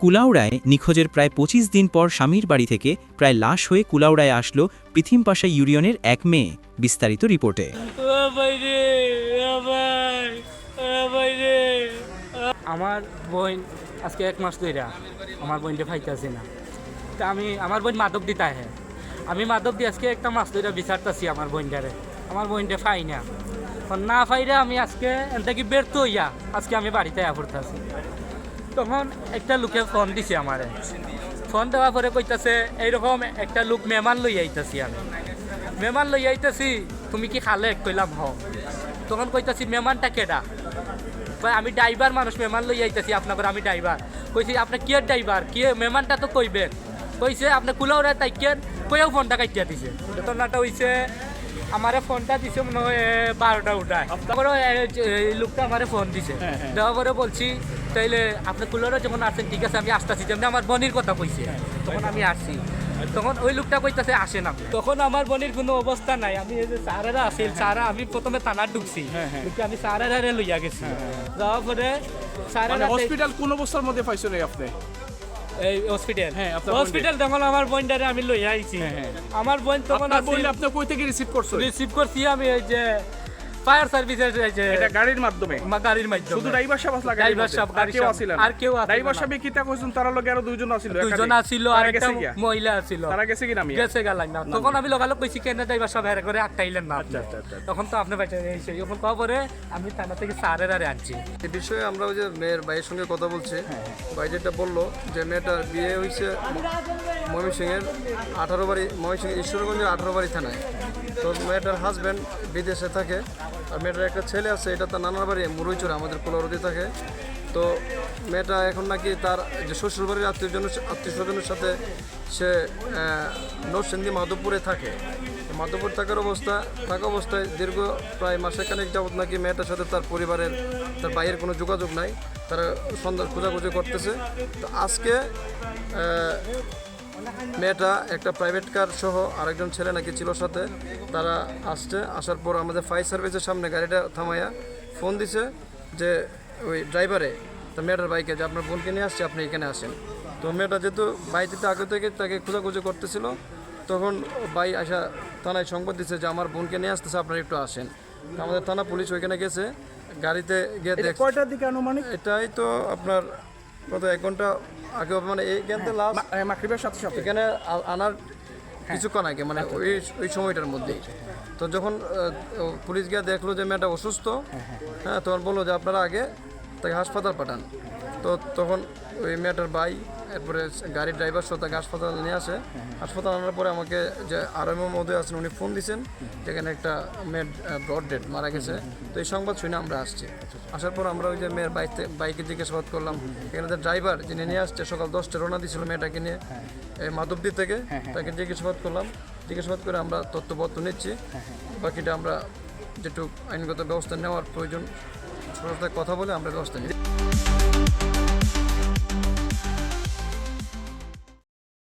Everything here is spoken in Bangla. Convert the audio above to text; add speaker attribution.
Speaker 1: কুলাউড়ায় নিখোঁজের প্রায় পঁচিশ দিন পর স্বামীর বাড়ি থেকে প্রায় লাশ হয়ে কুলাউড়ায় আসলো পৃথিমপাশা ইউনিয়নের এক মেয়ে, বিস্তারিত রিপোর্টে।
Speaker 2: আমার বোন আজকে এক মাস ধরে আমার বোনটা ফাইতেছি না। তা আমি, আমার বোন মাদক দিতে আহে। আমি মাদক দিয়ে আজকে একটা মাস ধরে বিচারতাছি আমার বোনটারে। আমার বোনটা ফাই না। না ফাইরে আমি আজকে এনতে কি বের তো হইয়া আজকে আমি বাড়িতে আয়া পড়তেছি। তখন একটা লোকে ফোন দিছে আমারে। ফোন দেওয়ার পরে কইতাছে, এইরকম একটা লোক মেমান লই আইতাছি আমি। মেমান লই আইতাছি, তুমি কি খালে? কইলাম, হ। তখন কইতাছি মেমানটা কেডা? ভাই আমি ড্রাইভার মানুষ, মেহমান লই আইতাছি আপনার আমি ড্রাইভার। কইছি, আপনি কিয়ের ড্রাইভার? কি? মেহমানটা তো কইবেন। কইছে, আপনি কুলাউরে তাইকেন? কইও ফোনটা কাটিয়া দিছে। ঘটনাটা হইছে আমারে ফোনটা দিছে মনে হয় বারোটা উঠায়। তারপরে এই লোকটা আমারে ফোন দিছে। দেওয়ার পরে বলছি তাইলে আপনি কুলারে যখন আসছেন ঠিক আছে আমি আসতেছি। যেমনি আমার বনির কথা কইছে তখন আমি আসছি। তখন ওই লোকটা কইতাছে আসে না তখন আমার বনির কোনো অবস্থা নাই। আমি এই যে সারেরা আছিল সারা আমি প্রথমে থানা ঢুকছি। ঢুকে আমি সারেরা লইয়া গেছি। যাওয়ার পরে
Speaker 3: মানে
Speaker 2: সারেরা
Speaker 3: হসপিটাল কোন অবস্থার মধ্যে পাইছো রে আপনি?
Speaker 2: এই হসপিটাল
Speaker 3: হ্যাঁ,
Speaker 2: হসপিটাল তখন আমার বোনটারে আমি লইয়া আইছি। আমার বোন তখন
Speaker 3: আপনি কই থেকে রিসিভ করছ
Speaker 2: রিসিভ করছি আমি এই যে ফায়ার সার্ভিসের
Speaker 3: এটা গাড়ির মাধ্যমে।
Speaker 2: গাড়ির মাধ্যমে।
Speaker 3: শুধু ড্রাইভার সাহেব আসলা
Speaker 2: ড্রাইভার সাহেব,
Speaker 3: আর কেউ আসিল
Speaker 2: আর কেউ আসিল
Speaker 3: ড্রাইভার। সাহেব কিতা কইছেন তার লগে আরও দুইজন আসিল
Speaker 2: দুইজন
Speaker 3: তারা
Speaker 2: আর একটা মহিলা আছিল
Speaker 3: তারা গেছে কি
Speaker 2: গেছে গেলাম না তখন আমি লগালগ কইছি কেন ড্রাইভার সব হেরে করে আটটাইলেন না
Speaker 3: আচ্ছা, আচ্ছা,
Speaker 2: তখন তো আপনি বাইচে এসে কওয়া পরে আমি থানা থেকে সারের আরে আনছি।
Speaker 4: এই বিষয়ে আমরা ওই যে মেয়ের ভাইয়ের সঙ্গে কথা বলছি। ভাই যেটা বলল যে মেয়েটার বিয়ে হয়েছে ময়মনসিংহের আঠারো বাড়ি ময়মনসিংহ ঈশ্বরগঞ্জের আঠারো বাড়ি থানায়। তো মেয়েটার হাজব্যান্ড বিদেশে থাকে। আর মেয়েটার একটা ছেলে আছে, এটা তার নানার বাড়ি মুরুইচুরা আমাদের কোলারদি থাকে। তো মেয়েটা এখন নাকি তার যে শ্বশুরবাড়ির আত্মীয়জন আত্মীয় স্বজনের সাথে সে নরসিংদী মাধবপুরে থাকে। মাধবপুর থাকার অবস্থা, থাকা অবস্থায় দীর্ঘ প্রায় মাসেখানেক যাবত নাকি মেয়েটার সাথে তার পরিবারের, তার ভাইয়ের কোনো যোগাযোগ নাই। তারা সন্ধ্যা খোঁজাখুঁজি করতেছে। তো আজকে মেয়েটা একটা প্রাইভেট কার সহ আরেকজন ছেলে নাকি ছিল সাথে তারা আসছে আসার পর আমাদের ফায়ার সার্ভিসের সামনে গাড়িটা থামাইয়া ফোন দিছে যে ওই ড্রাইভারে তো মেয়েটার বাইকে যে আপনার বোনকে নিয়ে আসছে আপনি এখানে আসেন। তো মেয়েটা যেহেতু বাইতে আগে থেকে তাকে খোঁজাখুঁজি করতেছিল তখন ভাই আসা থানায় সংবাদ দিচ্ছে যে আমার বোনকে নিয়ে আসতেছে আপনারা একটু আসেন। আমাদের থানা পুলিশ ওইখানে গেছে গাড়িতে গিয়ে দেখ
Speaker 3: কয়টার দিকে আনুমানিক?
Speaker 4: এটাই তো আপনার কত এক ঘণ্টা আগে হবে, মানে এইখান থেকে লাস্ট
Speaker 3: মাকরিবের সাথে সাথে।
Speaker 4: এখানে আনার কিছুক্ষণ আগে মানে ওই ওই সময়টার মধ্যেই তো যখন পুলিশ গিয়ে দেখল যে মেয়েটা অসুস্থ হ্যাঁ তখন বলল যে আপনারা আগে তাকে হাসপাতাল পাঠান। তো তখন ওই মেয়েটার ভাই এরপরে গাড়ির ড্রাইভার সহ তাকে হাসপাতাল নিয়ে আসে। হাসপাতাল আনার পরে আমাকে যে আরএম মহোদয় আছেন উনি ফোন দিয়েছেন যেখানে একটা মেয়ের ব্রড ডেড মারা গেছে। তো এই সংবাদ শুনে আমরা আসছি। আসার পর আমরা ওই যে মেয়ের বাইকে বাইকে জিজ্ঞাসাবাদ করলাম। এখানে যে ড্রাইভার যিনি নিয়ে আসছে সকাল দশটা রওনা দিয়েছিল মেয়েটাকে নিয়ে এই মাধবদী থেকে তাকে জিজ্ঞাসাবাদ করলাম। জিজ্ঞাসাবাদ করে আমরা তথ্যপত্র নিচ্ছি। বাকিটা আমরা যেটু আইনগত ব্যবস্থা নেওয়ার প্রয়োজন কথা বলে আমরা ব্যবস্থা নিই।